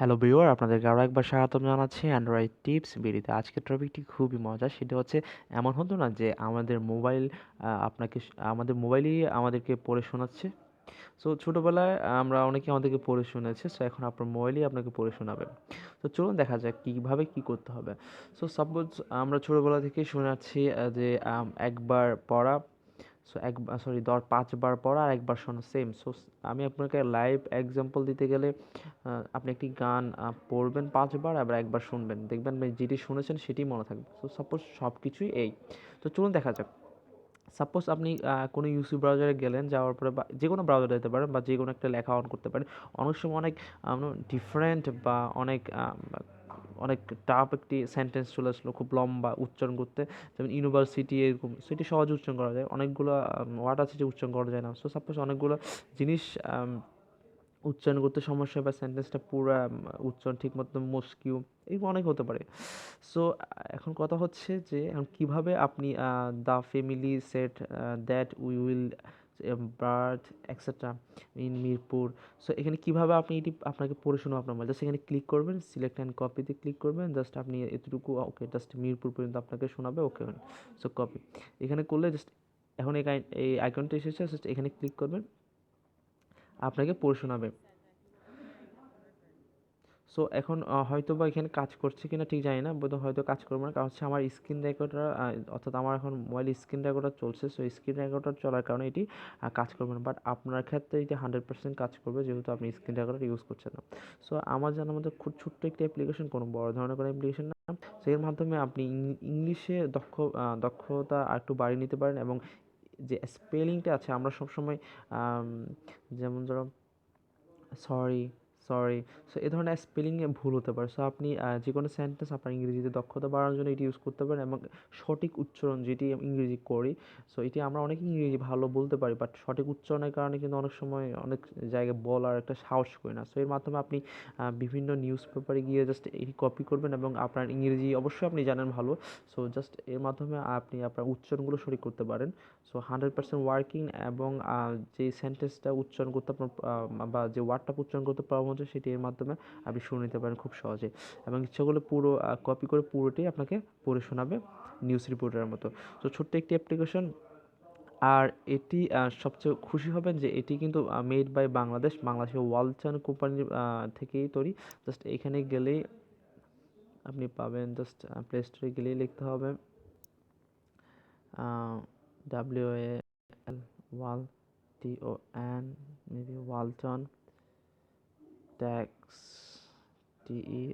Hello viewer আপনাদেরকে আরও একবার স্বাগতম জানাচ্ছি অ্যান্ড্রয়েড টিপস বিডিতে আজকের টপিকটি খুবই মজা সেটা হচ্ছে এমন হতো না যে আমাদের মোবাইল আপনাকে আমাদের মোবাইলই আমাদেরকে পড়ে শোনাচ্ছে। সো ছোটোবেলায় আমরা অনেকে আমাদেরকে পড়ে শুনেছে সো এখন আপনার মোবাইলই আপনাকে পড়ে শোনাবে। তো চলুন দেখা যাক কীভাবে কী করতে হবে। সো সাপোজ আমরা ছোটোবেলা থেকেই শোনাচ্ছি যে একবার পড়া সো এক সরি দর পাঁচবার পড়া আর একবার শোনা সেম সো আমি আপনাকে লাইভ এক্সাম্পল দিতে গেলে আপনি একটি গান পড়বেন পাঁচবার আবার একবার শুনবেন। দেখবেন যেটি শুনেছেন সেটি মনে থাকবে। সো সাপোজ সব কিছুই এই। তো চলুন দেখা যাক। সাপোজ আপনি কোনো ইউসি ব্রাউজারে গেলেন, যাওয়ার পরে বা যে কোনো ব্রাউজারে যেতে পারেন বা যে কোনো একটা লেখা অন করতে পারেন। অনেক সময় অনেক ডিফারেন্ট বা অনেক অনেক টাফ একটি সেন্টেন্স চলে আসলো, খুব লম্বা উচ্চারণ করতে। যেমন ইউনিভার্সিটি এরকম সেটি সহজে উচ্চারণ করা যায়। অনেকগুলো ওয়ার্ড আছে যে উচ্চারণ করা যায় না। সো সাপোজ অনেকগুলো জিনিস উচ্চারণ করতে সমস্যা বা সেন্টেন্সটা পুরো উচ্চারণ ঠিক মতো মুশকিউ এরকম অনেক হতে পারে। সো এখন কথা হচ্ছে যে, এখন কীভাবে আপনি the family set that we will birth etcetera in Mirpur so এখানে কীভাবে আপনি এটি আপনাকে পড়ে শোনো আপনার মোবাইল জাস্ট এখানে ক্লিক করবেন সিলেক্ট অ্যান্ড কপিতে ক্লিক করবেন জাস্ট আপনি এতটুকু ওকে জাস্ট মিরপুর পর্যন্ত আপনাকে শোনাবে ওকে সো কপি এখানে করলে জাস্ট এখন এই আইকনটা এসেছে জাস্ট এখানে ক্লিক করবেন, আপনাকে পড়ে শোনাবে। সো এখন হয়তো বা এখানে কাজ করছে কিনা ঠিক জানি না বোধ হয়তো কাজ করবে না। কারণ হচ্ছে আমার স্ক্রিন রেকর্ডার অর্থাৎ আমার এখন মোবাইল স্ক্রিন রেকর্ডার চলছে। সো স্ক্রিন রেকর্ডার চলার কারণে এটি কাজ করবে না। বাট আপনার ক্ষেত্রে এটি হান্ড্রেড পার্সেন্ট কাজ করবে যেহেতু আপনি স্ক্রিন রেকর্ডার ইউজ করছেন না। সো আমার জানার মধ্যে খুব ছোট্ট একটি অ্যাপ্লিকেশন কোনো বড় ধরনের কোনো অ্যাপ্লিকেশন না। সেই মাধ্যমে আপনি ইংলিশে দক্ষ দক্ষতা একটু বাড়িয়ে নিতে পারেন এবং যে স্পেলিংটা আছে, আমরা সবসময় যেমন ধরো সরি সরি সো এ ধরনের স্পেলিংয়ে ভুল হতে পারে। সো আপনি যে কোনো সেন্টেন্স আপনার ইংরেজিতে দক্ষতা বাড়ানোর জন্য এটি ইউজ করতে পারেন এবং সঠিক উচ্চারণ যেটি আমি ইংরেজি করি। সো এটি আমরা অনেক ইংরেজি ভালো বলতে পারি বাট সঠিক উচ্চারণের কারণে কিন্তু অনেক সময় অনেক জায়গায় বলার একটা সাহস করি না। সো এর মাধ্যমে আপনি বিভিন্ন নিউজ পেপারে গিয়ে জাস্ট এটি কপি করবেন এবং আপনার ইংরেজি অবশ্যই আপনি জানেন ভালো। সো জাস্ট এর মাধ্যমে আপনি আপনার উচ্চারণগুলো সঠিক করতে পারেন। সো হান্ড্রেড পার্সেন্ট ওয়ার্কিং এবং যে সেন্টেন্সটা উচ্চারণ করতে আপনার বা যে ওয়ার্ডটা উচ্চারণ করতে পারব হচ্ছে সেটি এর মাধ্যমে আপনি শুনে নিতে পারেন খুব সহজে। এবং ইচ্ছা করলে পুরো কপি করে পুরোটাই আপনাকে পড়ে শোনাবে নিউজ রিপোর্টারের মতো। তো ছোট্ট একটি অ্যাপ্লিকেশন আর এটি সবচেয়ে খুশি হবেন যে এটি কিন্তু মেড বাই বাংলাদেশ বাংলাদেশের ওয়ালচান কোম্পানির থেকেই তৈরি। জাস্ট এখানে গেলেই আপনি পাবেন, জাস্ট প্লে স্টোরে গেলেই লিখতে হবে W L wal T O N maybe Walton. Text T E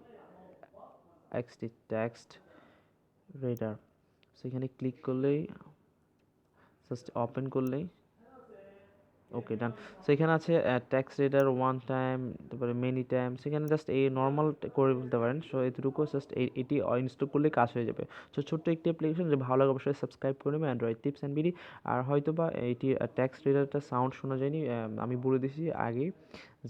X T text reader সেখানে ক্লিক করলেই জাস্ট ওপেন করলেই ওকে ডান সো এখানে আছে ট্যাক্স রেডার ওয়ান টাইম তারপরে মেনি টাইম সেখানে জাস্ট এই নর্মাল করে বলতে পারেন। সো এটুকু জাস্ট এটি ইনস্টল করলে কাজ হয়ে যাবে। সো ছোট্ট একটি অ্যাপ্লিকেশন যে ভালো লাগে অবশ্যই সাবস্ক্রাইব করে নেবে অ্যান্ড্রয়েড টিপস অ্যান্ড বিডি। আর হয়তো বা এটি ট্যাক্স রেডারটা সাউন্ড শোনা যায়নি আমি বলে দিয়েছি আগেই।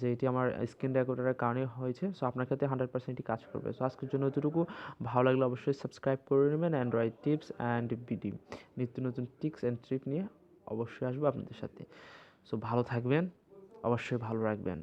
যে এটি আমার স্ক্রিন রেকর্ডারের কারণে হয়েছে। সো আপনার ক্ষেত্রে হান্ড্রেড পার্সেন্ট কাজ করবে। সো আজকের জন্য এতটুকু। ভালো লাগলে অবশ্যই সাবস্ক্রাইব করে নেবেন। অ্যান্ড্রয়েড টিপস অ্যান্ড বিডি নিত্য নতুন টিপস অ্যান্ড ট্রিপ নিয়ে অবশ্যই আসব আপনাদের সাথে। সো ভালো থাকবেন। অবশ্যই ভালো রাখবেন।